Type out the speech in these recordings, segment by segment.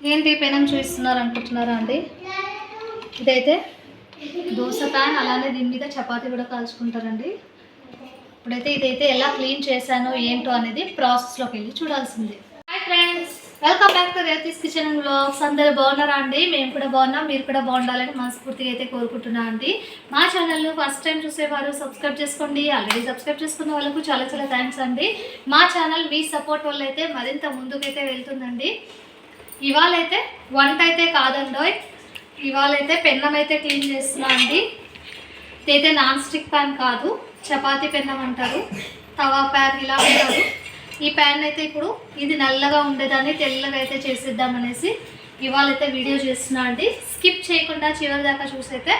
ఏంటి పెనం చూపిస్తున్నారు అనుకుంటున్నారా అండి? ఇదైతే దోశ ప్యాన్ అలానే దీని మీద చపాతీ కూడా కాల్చుకుంటారండి. ఇప్పుడైతే ఇదైతే ఎలా క్లీన్ చేశానో ఏంటో అనేది ప్రాసెస్లోకి వెళ్ళి చూడాల్సిందే. Hi friends welcome back to Rethi's kitchen blogs అందరు బాగున్నారా అండి? మేము కూడా బాగున్నాం మీరు కూడా బాగుండాలని మనస్ఫూర్తిగా అయితే కోరుకుంటున్నా అండి. మా ఛానల్ను ఫస్ట్ టైం చూసేవారు సబ్స్క్రైబ్ చేసుకోండి. ఆల్రెడీ సబ్స్క్రైబ్ చేసుకున్న వాళ్ళకు చాలా చాలా థ్యాంక్స్ అండి. మా ఛానల్ మీ సపోర్ట్ వల్ల అయితే మరింత ముందుకైతే వెళ్తుందండి. ఇవాళైతే వంట అయితే కాదండోయ్. ఇవాళైతే పెన్నం అయితే క్లీన్ చేస్తున్నా అండి. ఇదైతే నాన్ స్టిక్ ప్యాన్ కాదు చపాతీ పెన్నం అంటారు తవా ప్యాన్ ఇలా అంటారు. ఈ ప్యాన్ అయితే ఇప్పుడు ఇది నల్లగా ఉండేదాన్ని తెల్లగా అయితే చేసేద్దామనేసి ఇవాళైతే వీడియో చేస్తున్నా అండి. స్కిప్ చేయకుండా చివరి దాకా చూసైతే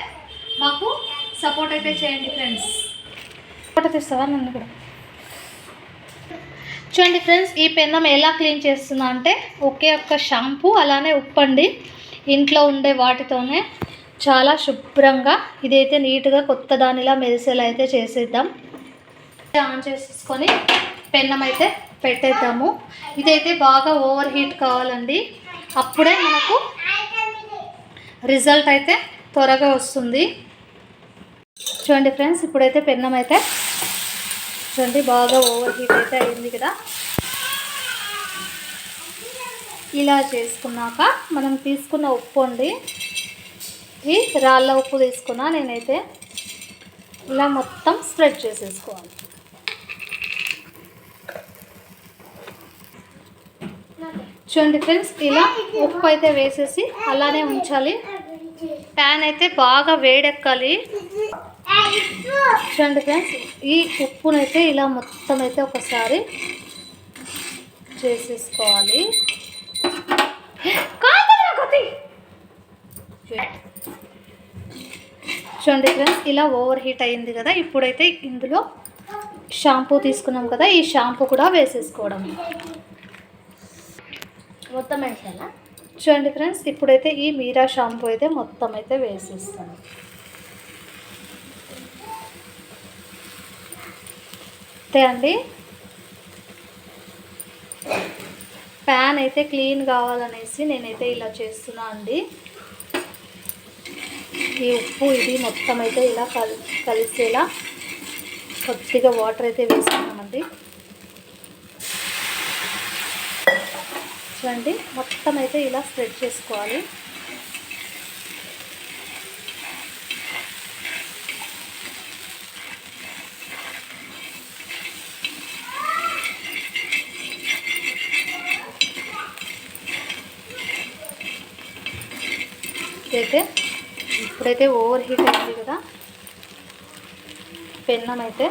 మాకు సపోర్ట్ అయితే చేయండి ఫ్రెండ్స్. ఫోటో తీస్తావా నన్ను కూడా. చూడండి ఫ్రెండ్స్ ఈ పెన్నం ఎలా క్లీన్ చేస్తున్నా అంటే ఒకే ఒక్క షాంపూ అలానే ఉప్పండి. ఇంట్లో ఉండే వాటితోనే చాలా శుభ్రంగా ఇదైతే నీట్గా కొత్త దానిలా మెరిసేలా అయితే చేసేద్దాం. ఆన్ చేసేసుకొని పెన్నం అయితే పెట్టేద్దాము. ఇదైతే బాగా ఓవర్ హీట్ కావాలండి. అప్పుడే మనకు రిజల్ట్ అయితే త్వరగా వస్తుంది. చూడండి ఫ్రెండ్స్ ఇప్పుడైతే పెన్నం అయితే చూడండి బాగా ఓవర్ హీట్ అయితే అయింది కదా. ఇలా చేసుకున్నాక మనం తీసుకున్న ఉప్పు అండి. ఈ రాళ్ళ ఉప్పు తీసుకున్నా నేనైతే ఇలా మొత్తం స్ప్రెడ్ చేసేసుకోవాలి. చూడండి ఫ్రెండ్స్ ఇలా ఉప్పు అయితే వేసేసి అలానే ఉంచాలి. ప్యాన్ అయితే బాగా వేడెక్కాలి. చూడండి ఫ్రెండ్స్ ఈ ఉప్పునైతే ఇలా మొత్తం అయితే ఒకసారి చేసేసుకోవాలి. చూడండి ఫ్రెండ్స్ ఇలా ఓవర్ హీట్ అయింది కదా ఇప్పుడైతే ఇందులో షాంపూ తీసుకున్నాం కదా ఈ షాంపూ కూడా వేసేసుకోవడం. మొత్తం వేసానా చూడండి ఫ్రెండ్స్ ఇప్పుడైతే ఈ మీరా షాంపూ అయితే మొత్తం అయితే వేసేస్తాను. నమస్తే అండి. ప్యాన్ అయితే క్లీన్ కావాలనేసి నేనైతే ఇలా చేస్తున్నా అండి. ఈ ఉప్పు ఇది మొత్తం అయితే ఇలా కలి కలిసేలా కొద్దిగా వాటర్ అయితే వేసుకున్నామండి. చూడండి మొత్తం అయితే ఇలా స్ప్రెడ్ చేసుకోవాలి. ఇప్పుడైతే ఇప్పుడైతే ఓవర్ హీట్ అయింది కదా. పెన్నం అయితే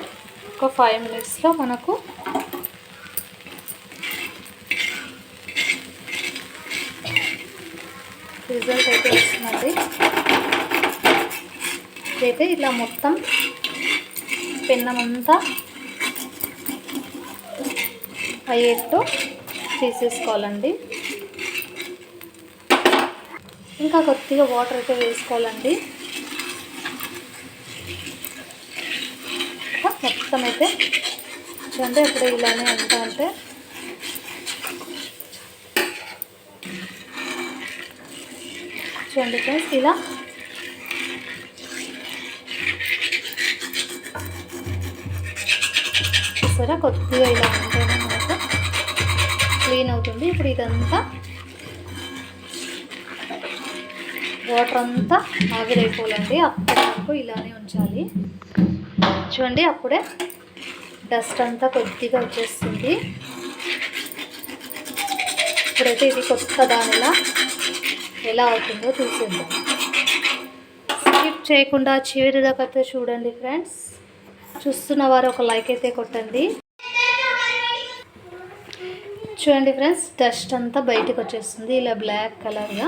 ఒక ఫైవ్ మినిట్స్లో మనకు రిజల్ట్ అయితే వస్తుందండి అయితే ఇలా మొత్తం పెన్నం అంతా అయ్యేట్టు తీసేసుకోవాలండి. ఇంకా కొద్దిగా వాటర్ అయితే వేసుకోవాలండి. మొత్తం అయితే చూడండి ఇప్పుడు ఇలానే ఉంటా అంటే. చూడండి ఫ్రెండ్స్ ఇలా. సరే కొద్దిగా ఇలా ఉంటేనే మనకు క్లీన్ అవుతుంది. ఇప్పుడు ఇదంతా వాటర్ అంతా ఆవిరైపోవాలండి. అప్పటి వరకు ఇలానే ఉంచాలి. చూడండి అప్పుడే డస్ట్ అంతా కొద్దిగా వచ్చేస్తుంది. ఇప్పుడైతే ఇది కొత్త దానిలా ఎలా అవుతుందో చూసేద్దాం. స్కిప్ చేయకుండా చివరి దాకా అయితే చూడండి ఫ్రెండ్స్. చూస్తున్న వారు ఒక లైక్ అయితే కొట్టండి. చూడండి ఫ్రెండ్స్ డస్ట్ అంతా బయటకు వచ్చేస్తుంది. ఇలా బ్లాక్ కలర్గా.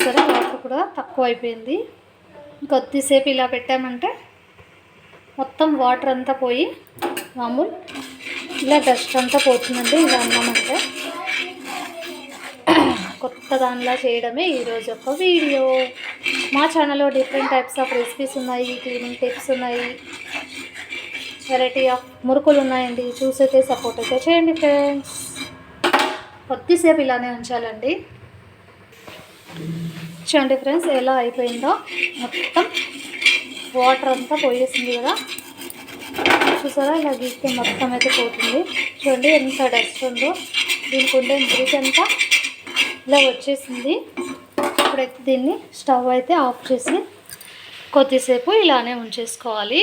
చూసారా వాటర్ కూడా తక్కువ అయిపోయింది కొద్దిసేపు ఇలా పెట్టామంటే మొత్తం వాటర్ అంతా పోయి మామూలు ఇలా డస్ట్ అంతా పోతుందండి ఇలా అన్నామంటే. కొత్త దానిలా చేయడమే ఈరోజు యొక్క వీడియో. మా ఛానల్లో డిఫరెంట్ టైప్స్ ఆఫ్ రెసిపీస్ ఉన్నాయి క్లీనింగ్ టిప్స్ ఉన్నాయి. వెరైటీ ఆఫ్ మురుకులు ఉన్నాయండి చూసైతే సపోర్ట్ అయితే చేయండి ఫ్రెండ్స్. కొద్దిసేపు ఇలానే ఉంచాలండి. చూడండి ఫ్రెండ్స్ ఎలా అయిపోయిందో. మొత్తం వాటర్ అంతా పోయేసింది కదా. చూసారా ఇలా గీస్తే మొత్తం అయితే పోతుంది. చూడండి ఎంత డస్ట్ ఉందో. దీనికి ఉండే మురికి అంతా ఇలా వచ్చేసింది. ఇప్పుడైతే దీన్ని స్టవ్ అయితే ఆఫ్ చేసి కొద్దిసేపు ఇలానే ఉంచేసుకోవాలి.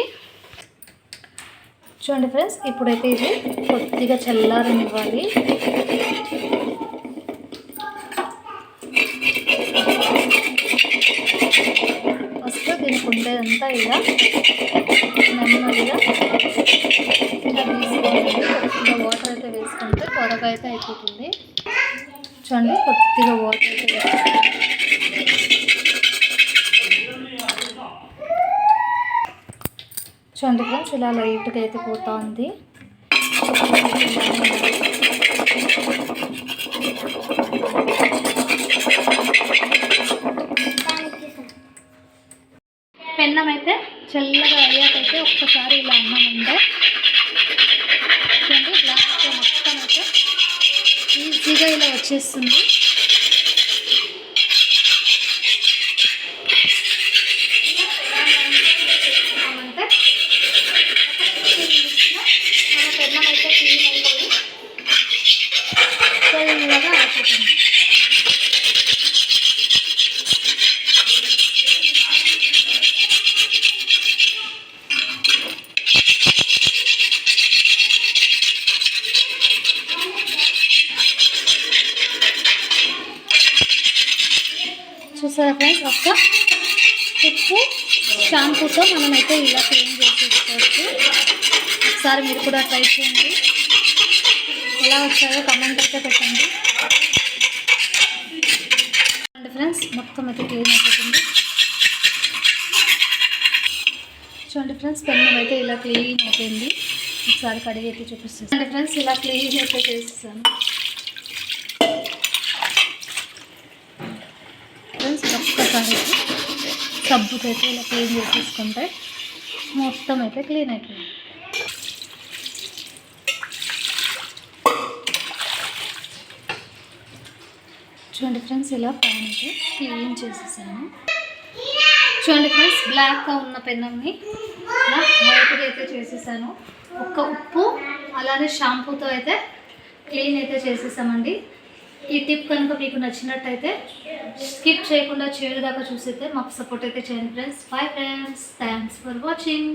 చూడండి ఫ్రెండ్స్ ఇప్పుడైతే ఇది కొద్దిగా చల్లారనివ్వాలి. ఇదంతా ఇక నెమ్మదిగా. ఇలా వేసుకోవాలి కొద్దిగా వాటర్ అయితే వేసుకుంటే త్వరగా అయితే అయిపోతుంది. చూడండి కొద్దిగా వాటర్ అయితే వేసుకోవాలి చూడండి ఫ్రెండ్స్ ఇలా లైట్గా అయితే పోతా ఉంది Thank you. ఒక్కసారి ఇలా అన్నామంటే చూడండి గ్లాస్ మొత్తం అయితే ఈజీగా ఇలా వచ్చేస్తుంది. అంటే మన అయితే క్లీన్ అయిపోయి చల్లగా అయిపోతుంది. చూసారా ఫ్రెండ్స్ ఒక్క ఉప్పు షాంపూతో మనమైతే ఇలా క్లీన్ చేసేసుకోవచ్చు. ఒకసారి మీరు కూడా ట్రై చేయండి. ఎలా వచ్చాయో కమెంట్ అయితే పెట్టండి. అండ్ ఫ్రెండ్స్ మొత్తం అయితే క్లీన్ అయిపోతుంది. చూడండి ఫ్రెండ్స్ పెన్నం అయితే ఇలా క్లీన్ అయిపోయింది. ఒకసారి కడిగి అయితే చూపిస్తాను. చూడండి ఫ్రెండ్స్ ఇలా క్లీన్ అయితే చేస్తాను ఫ్రెండ్స్ ఒక్కసారి సబ్బుతో అయితే ఇలా క్లీన్ చేసేసుకుంటే మొత్తం అయితే క్లీన్ అయిపోయింది చూడండి ఫ్రెండ్స్ ఇలా ప్యాన్ అయితే క్లీన్ చేసేసాను. చూడండి ఫ్రెండ్స్ బ్లాక్గా ఉన్న పెన్నంని వైట్గా అయితే చేసేసాను. ఒక్క ఉప్పు అలానే షాంపూతో అయితే క్లీన్ అయితే చేసేసామండి. ఈ టిప్ కనుక మీకు నచ్చినట్టయితే స్కిప్ చేయకుండా చివరి దాకా చూసైతే మాకు సపోర్ట్ అయితే చేయండి friends five friends thanks for watching